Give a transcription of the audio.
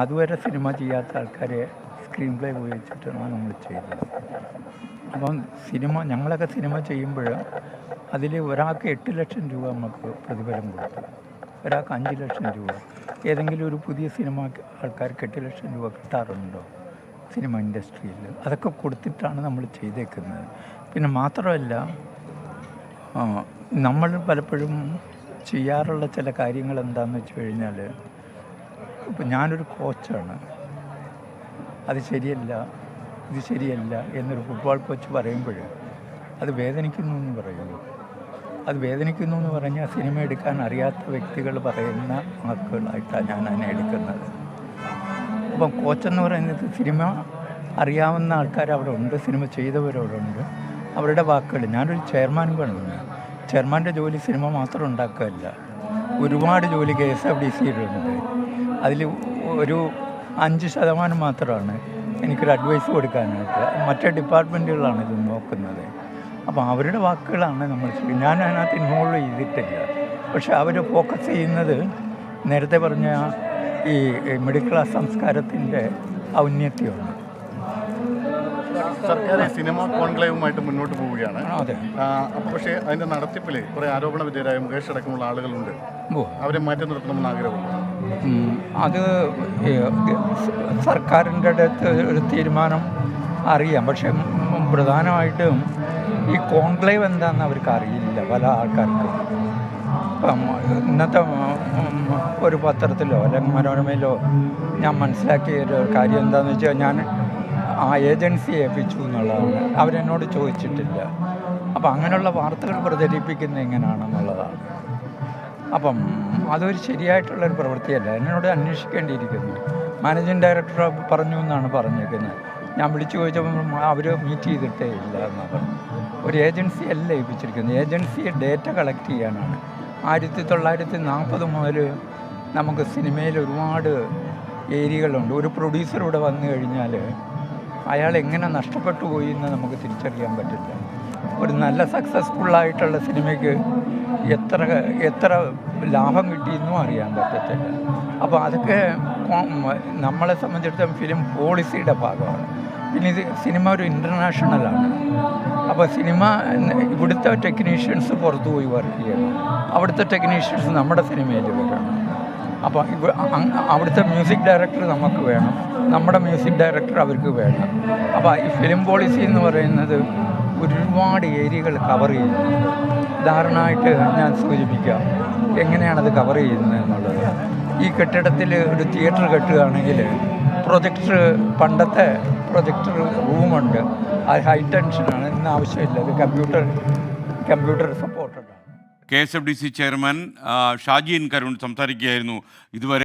അതുവരെ സിനിമ ചെയ്യാത്ത ആൾക്കാരെ സ്ക്രീൻ പ്ലേ ഉപയോഗിച്ചിട്ടാണ് നമ്മൾ ചെയ്തത്. അപ്പം സിനിമ ഞങ്ങളൊക്കെ സിനിമ ചെയ്യുമ്പോൾ അതിൽ ഒരാൾക്ക് എട്ട് ലക്ഷം രൂപ നമുക്ക് പ്രതിഫലം കൊടുത്തു. ഒരാൾക്ക് അഞ്ച് ലക്ഷം രൂപ. ഏതെങ്കിലും ഒരു പുതിയ സിനിമ ആൾക്കാർക്ക് എട്ട് ലക്ഷം രൂപ കിട്ടാറുണ്ടോ സിനിമ ഇൻഡസ്ട്രിയിൽ അതൊക്കെ കൊടുത്തിട്ടാണ് നമ്മൾ ചെയ്തേക്കുന്നത്. പിന്നെ മാത്രമല്ല നമ്മൾ പലപ്പോഴും ചെയ്യാറുള്ള ചില കാര്യങ്ങൾ എന്താണെന്ന് വെച്ച് കഴിഞ്ഞാൽ ഇപ്പം ഞാനൊരു കോച്ചാണ്. അത് ശരിയല്ല ഇത് ശരിയല്ല എന്നൊരു ഫുട്ബോൾ കോച്ച് പറയുമ്പോൾ അത് വേദനിക്കുന്നു എന്ന് പറയുന്നു. അത് വേദനിക്കുന്നു എന്ന് പറഞ്ഞാൽ സിനിമ എടുക്കാൻ അറിയാത്ത വ്യക്തികൾ പറയുന്ന വാക്കുകളായിട്ടാണ് ഞാൻ അതിനെ എടുക്കുന്നത്. അപ്പം കോച്ചെന്ന് പറയുന്നത് സിനിമ അറിയാവുന്ന ആൾക്കാർ അവിടെ ഉണ്ട് സിനിമ ചെയ്തവരവിടെ അവരുടെ വാക്കുകൾ ഞാനൊരു ചെയർമാൻ പണിയുന്നു ചെയർമാന്റെ ജോലി സിനിമ മാത്രം ഉണ്ടാക്കുകയല്ല. ഒരുപാട് ജോലി കെ എസ് എഫ് ഡി സിയിലുണ്ട്. അതിൽ ഒരു അഞ്ച് ശതമാനം മാത്രമാണ് എനിക്കൊരു അഡ്വൈസ് കൊടുക്കാനായിട്ട്. മറ്റേ ഡിപ്പാർട്ട്മെന്റുകളാണ് ഇത് നോക്കുന്നത്. അപ്പോൾ അവരുടെ വാക്കുകളാണ് നമ്മൾ ഞാൻ അതിനകത്ത് ഇൻവോൾവ് ചെയ്തിട്ടില്ല. പക്ഷെ അവർ ഫോക്കസ് ചെയ്യുന്നത് നേരത്തെ പറഞ്ഞ ഈ മിഡിൽ ക്ലാസ് സംസ്കാരത്തിന്റെ ഔന്നത്യമാണ്. സർക്കാർ സിനിമ കോൺക്ലേവുമായിട്ട് മുന്നോട്ട് പോവുകയാണ്. അപ്പോൾ പക്ഷേ അതിന്റെ നടത്തിപ്പിൽ കുറേ ആരോപണ വിധേയരായ മുകേഷ് അടക്കമുള്ള ആളുകളുണ്ട് അവരെ മാറ്റി നിർത്തണമെന്ന് ആഗ്രഹമുണ്ട്? അത് സർക്കാരിന്റെ അടുത്ത് ഒരു തീരുമാനം അറിയാം. പക്ഷെ പ്രധാനമായിട്ടും ഈ കോൺക്ലേവ് എന്താണെന്ന് അവർക്ക് അറിയില്ല പല ആൾക്കാർക്കും. ഇപ്പം ഇന്നത്തെ ഒരു പത്രത്തിലോ അല്ലെങ്കിൽ മനോരമയിലോ ഞാൻ മനസ്സിലാക്കിയ ഒരു കാര്യം എന്താണെന്ന് വെച്ചാൽ ഞാൻ ആ ഏജൻസി ഏൽപ്പിച്ചു എന്നുള്ളതാണ്. അവരെന്നോട് ചോദിച്ചിട്ടില്ല. അപ്പം അങ്ങനെയുള്ള വാർത്തകൾ പ്രചരിപ്പിക്കുന്നത് എങ്ങനെയാണെന്നുള്ളതാണ്. അപ്പം അതൊരു ശരിയായിട്ടുള്ളൊരു പ്രവൃത്തിയല്ല. എന്നോട് അന്വേഷിക്കേണ്ടിയിരിക്കുന്നു. മാനേജിങ് ഡയറക്ടർ പറഞ്ഞു എന്നാണ് പറഞ്ഞേക്കുന്നത്. ഞാൻ വിളിച്ചു ചോദിച്ചപ്പോൾ അവർ മീറ്റ് ചെയ്തിട്ടേ ഇല്ല എന്നാണ് പറഞ്ഞു ഒരു ഏജൻസി അല്ല ഏൽപ്പിച്ചിരിക്കുന്നത് ഏജൻസി ഡേറ്റ കളക്ട് ചെയ്യാനാണ്. ആയിരത്തി തൊള്ളായിരത്തി നാൽപ്പത് മുതൽ നമുക്ക് സിനിമയിൽ ഒരുപാട് ഏരിയകളുണ്ട്. ഒരു പ്രൊഡ്യൂസർ ഇവിടെ വന്നു കഴിഞ്ഞാൽ അയാൾ എങ്ങനെ നഷ്ടപ്പെട്ടു പോയി എന്ന് നമുക്ക് തിരിച്ചറിയാൻ പറ്റില്ല. ഒരു നല്ല സക്സസ്ഫുള്ളായിട്ടുള്ള സിനിമയ്ക്ക് എത്ര എത്ര ലാഭം കിട്ടിയെന്നും അറിയാൻ പറ്റത്തില്ല. അപ്പോൾ അതൊക്കെ നമ്മളെ സംബന്ധിച്ചിടത്തോളം ഫിലിം പോളിസിയുടെ ഭാഗമാണ്. പിന്നെ ഇത് സിനിമ ഒരു ഇന്റർനാഷണലാണ് അപ്പോൾ സിനിമ ഇവിടുത്തെ ടെക്നീഷ്യൻസ് പുറത്തു പോയി വർക്ക് ചെയ്യണം. അവിടുത്തെ ടെക്നീഷ്യൻസ് നമ്മുടെ സിനിമയിൽ വരണം. അപ്പോൾ ഇവ അവിടുത്തെ മ്യൂസിക് ഡയറക്ടർ നമുക്ക് വേണം. നമ്മുടെ മ്യൂസിക് ഡയറക്ടർ അവർക്ക് വേണം. അപ്പോൾ ഈ ഫിലിം പോളിസി എന്ന് പറയുന്നത് ഒരുപാട് ഏരിയകൾ കവർ ചെയ്യുന്നു. ഉദാഹരണമായിട്ട് ഞാൻ സൂചിപ്പിക്കാം എങ്ങനെയാണത് കവർ ചെയ്യുന്നത് എന്നുള്ളത്. ഈ കെട്ടിടത്തിൽ ഒരു തിയേറ്റർ കെട്ടുകയാണെങ്കിൽ പ്രൊജക്ടർ പണ്ടത്തെ പ്രൊജക്ടർ റൂമുണ്ട് അത് ഹൈ ടെൻഷനാണ് ഇന്ന് ആവശ്യമില്ല. അത് computer computer സപ്പോർട്ടുണ്ട് K S F D C chairman Shajin Karun സംസാരിക്കുകയായിരുന്നു ഇതുവരെ.